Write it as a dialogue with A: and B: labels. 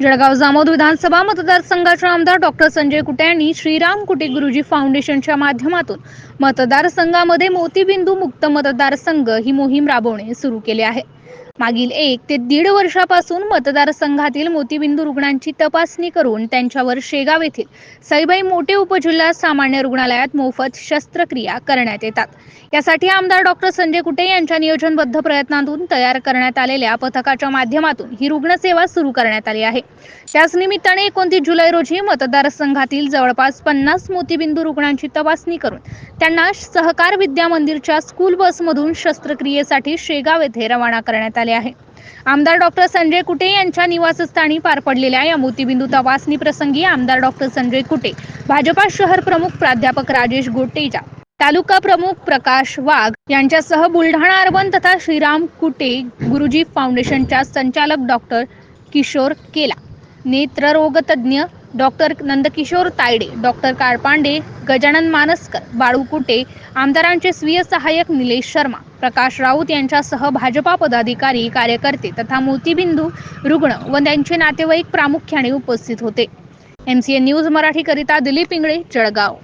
A: जळगाव जामोद विधानसभा मतदारसंघाचे आमदार डॉक्टर संजय कुटे यांनी श्रीराम कुटे गुरुजी फाउंडेशनच्या माध्यमातून मतदारसंघामध्ये मोतीबिंदू मुक्त मतदारसंघ ही मोहीम राबवणे सुरू केले आहे. मागील एक ते दीड वर्षापासून मतदारसंघातील मोतीबिंदू रुग्णांची तपासणी करून त्यांच्यावर शेगाव येथील सईबाई मोठे उपजिल्हा सामान्य रुग्णालयात मोफत शस्त्रक्रिया करण्यात येतात. यासाठी आमदार डॉक्टर संजय कुटे यांच्या नियोजनबद्ध प्रयत्नातून तयार करण्यात आलेल्या पथकाच्या माध्यमातून ही रुग्णसेवा सुरू करण्यात आली आहे. त्याच निमित्ताने एकोणतीस जुलै रोजी मतदारसंघातील जवळपास पन्नास मोतीबिंदू रुग्णांची तपासणी करून त्यांना सहकार विद्या मंदिरच्या स्कूल बसमधून शस्त्रक्रियेसाठी शेगाव येथे रवाना करण्यात करण्यात आले आहे. आमदार डॉक्टर संजय कुटे यांच्या निवासस्थानी पार पडलेल्या या मोतीबिंदू तपासणी प्रसंगी आमदार डॉक्टर संजय कुटे भाजपा शहर प्रमुख प्राध्यापक राजेश गोटेजा तालुका प्रमुख प्रकाश वाघ यांच्यासह बुलढाणा अर्बन तथा श्रीराम कुटे गुरुजी फाउंडेशनच्या संचालक डॉक्टर किशोर केला. नेत्ररोगतज्ञ डॉक्टर नंदकिशोर तायडे डॉक्टर काळपांडे गजानन मानसकर बाळू कुटे आमदारांचे स्वीय सहाय्यक निलेश शर्मा प्रकाश राऊत यांच्यासह भाजपा पदाधिकारी कार्यकर्ते तथा मोतीबिंदू रुग्ण व त्यांचे नातेवाईक प्रामुख्याने उपस्थित होते. एम सी एन न्यूज मराठीकरिता दिलीप इंगळे जळगाव.